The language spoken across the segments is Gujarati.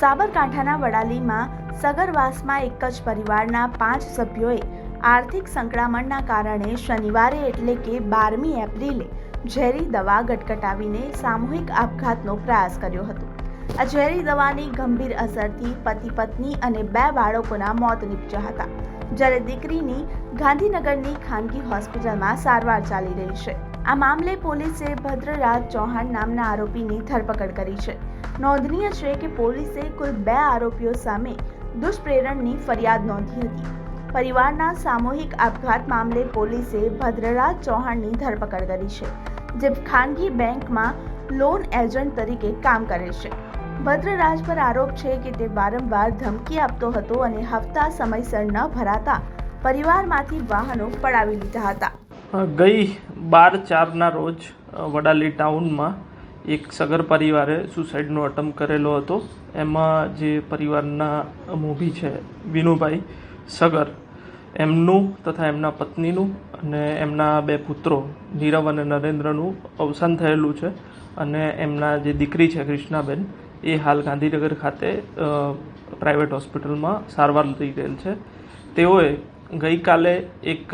સાબરકાંઠાના વડાલીમાં સગરવાસમાં એક જ પરિવારના પાંચ સભ્યોએ આર્થિક સંકળામણના કારણે શનિવારે એટલે કે બારમી એપ્રિલે ઝેરી દવા ગટગટાવીને સામૂહિક આપઘાતનો પ્રયાસ કર્યો હતો. આ ઝેરી દવાની ગંભીર અસરથી પતિ પત્ની અને બે બાળકોના મોત નીપજ્યા હતા, જ્યારે દીકરીની ગાંધીનગરની ખાનગી હોસ્પિટલમાં સારવાર ચાલી રહી છે. આ મામલે પોલીસે ભદ્રરાજ ચૌહાણ નામના આરોપીની ધરપકડ કરી છે. નોંધનીય છે કે પોલીસે કુલ બે આરોપીઓ સામે દુષ્પ્રેરણની ફરિયાદ નોંધી હતી. પરિવારના સામૂહિક આપઘાત મામલે પોલીસે ભદ્રરાજ ચૌહાણની ધરપકડ કરી છે, જે ખાનગી બેંકમાં લોન એજન્ટ તરીકે કામ કરે છે. ભદ્રરાજ પર આરોપ છે કે તે વારંવાર ધમકી આપતો હતો અને હપ્તા સમયસર ન ભરાતા પરિવારમાંથી વાહનો પડાવી લીધા હતા. ગઈ બાર ચારના રોજ વડાલી ટાઉનમાં એક સગર પરિવારે સુસાઇડનો અટેમ્પ કરેલો હતો. એમાં જે પરિવારના મોભી છે, વિનુભાઈ સગર, એમનું તથા એમના પત્નીનું અને એમના બે પુત્રો નીરવ અને નરેન્દ્રનું અવસાન થયેલું છે અને એમના જે દીકરી છે ક્રિષ્નાબેન એ હાલ ગાંધીનગર ખાતે પ્રાઇવેટ હોસ્પિટલમાં સારવાર લઈ રહેલ છે. તેઓએ ગઈકાલે એક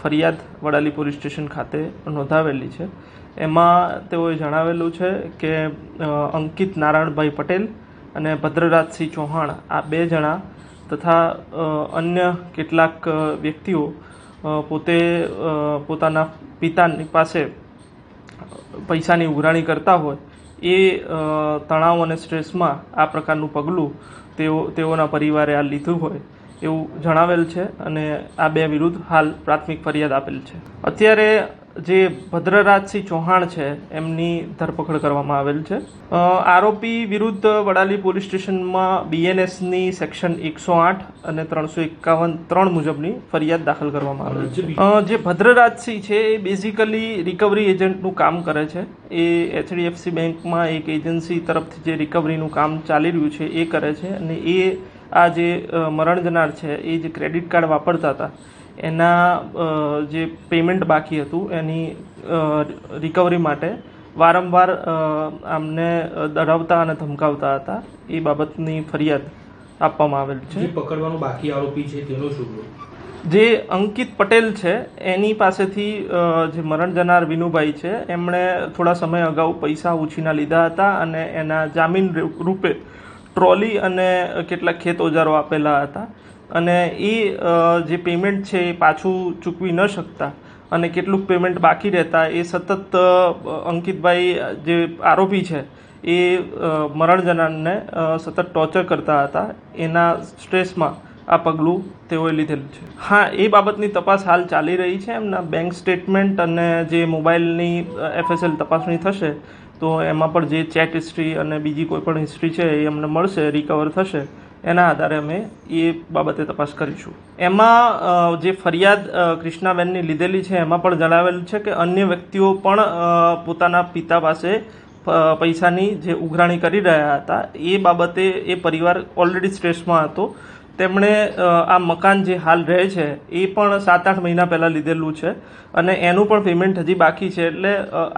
ફરિયાદ વડાલી પોલીસ સ્ટેશન ખાતે નોંધાવેલી છે. એમાં તેઓએ જણાવેલું છે કે અંકિત નારાયણભાઈ પટેલ અને ભદ્રરાજસિંહ ચૌહાણ આ બે જણા તથા અન્ય કેટલાક વ્યક્તિઓ પોતે પોતાના પિતાની પાસે પૈસાની ઉઘરાણી કરતા હોય એ તણાવ અને સ્ટ્રેસમાં આ પ્રકારનું પગલું તેઓ, તેઓના પરિવારે આ લીધું હોય. એવું જણાવેલ છે અને આ બે વિરુદ્ધ હાલ પ્રાથમિક ફરિયાદ આપેલ છે. અત્યારે જે ભદ્રરાજસિંહ ચૌહાણ છે, એમની ધરપકડ કરવામાં આવેલ છે. આરોપી વિરુદ્ધ વડાલી પોલીસ સ્ટેશનમાં બીએનએસની સેક્શન એકસો આઠ અને ત્રણસો એકાવન ત્રણ મુજબની ફરિયાદ દાખલ કરવામાં આવેલ છે. જે ભદ્રરાજસિંહ છે, એ બેઝિકલી રિકવરી એજન્ટનું કામ કરે છે. એ એચડીએફસી બેંકમાં એક એજન્સી તરફથી જે રિકવરીનું કામ ચાલી રહ્યું છે, એ કરે છે અને એ આ જે મરણ જનાર છે એ જે ક્રેડિટ કાર્ડ વાપરતા હતા એના જે પેમેન્ટ બાકી હતું એની રિકવરી માટે વારંવાર આમને ડરાવતા અને ધમકાવતા હતા એ બાબતની ફરિયાદ આપવામાં આવેલ છે. જે પકડવાનો બાકી આરોપી છે તેનો શું જે અંકિત પટેલ છે એની પાસેથી જે મરણ જનાર વિનુભાઈ છે એમણે થોડા સમય અગાઉ પૈસા ઉછીના લીધા હતા અને એના જામીન રૂપે ટ્રોલી અને કેટલાક ખેત ઓજારો આપેલા હતા. અને એ જે પેમેન્ટ છે એ પાછું ચૂકવી ન શકતા. અને કેટલુંક પેમેન્ટ બાકી રહેતા. એ સતત અંકિતભાઈ, જે આરોપી છે, એ મરણજનાને સતત ટોર્ચર કરતા હતા. એના સ્ટ્રેસમાં આ પગલું તેઓએ લીધેલું છે. હા, એ બાબતની તપાસ હાલ ચાલી રહી છે. એમના બેંક સ્ટેટમેન્ટ અને જે મોબાઈલની એફએસએલ તપાસણી થશે, તો એમાં પણ જે ચેટ હિસ્ટ્રી અને બીજી કોઈ પણ હિસ્ટ્રી છે એ અમને મળશે રિકવર થશે. એના આધારે અમે એ બાબતે તપાસ કરીશું. એમાં જે ફરિયાદ કૃષ્ણાબેનની લીધેલી છે, એમાં પણ જણાવેલું છે કે અન્ય વ્યક્તિઓ પણ પોતાના પિતા પાસે પૈસાની જે ઉઘરાણી કરી રહ્યા હતા, એ બાબતે એ પરિવાર ઓલરેડી સ્ટ્રેસમાં હતો. તેમણે આ મકાન જે હાલ રહે છે, એ પણ સાત આઠ મહિના પહેલાં લીધેલું છે અને એનું પણ પેમેન્ટ હજી બાકી છે. એટલે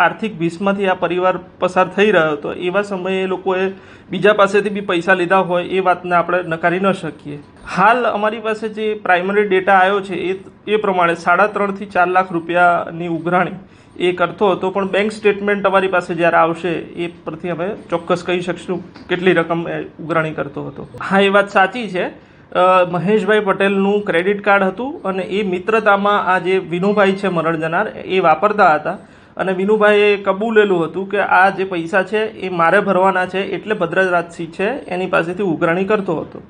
આર્થિક ભીસમાંથી આ પરિવાર પસાર થઈ રહ્યો હતો. એવા સમયે એ લોકોએ બીજા પાસેથી બી પૈસા લીધા હોય એ વાતને આપણે નકારી ન શકીએ. હાલ અમારી પાસે જે પ્રાઇમરી ડેટા આવ્યો છે, એ એ પ્રમાણે સાડા ત્રણથી ચાર લાખ રૂપિયાની ઉઘરાણી એ કરતો હતો. પણ બેંક સ્ટેટમેન્ટ અમારી પાસે જ્યારે આવશે, એ પરથી અમે ચોક્કસ કહી શકશું કેટલી રકમ ઉઘરાણી કરતો હતો. હા, એ વાત સાચી છે. મહેશભાઈ પટેલનું ક્રેડિટ કાર્ડ હતું અને એ મિત્રતામાં આ જે વિનુભાઈ છે મરણ જનાર, એ વાપરતા હતા. અને વિનુભાઈએ કબૂલેલું હતું કે આ જે પૈસા છે એ મારે ભરવાના છે એટલે ભદ્રરાજસિંહ છે, એની પાસેથી ઉઘરાણી કરતો હતો.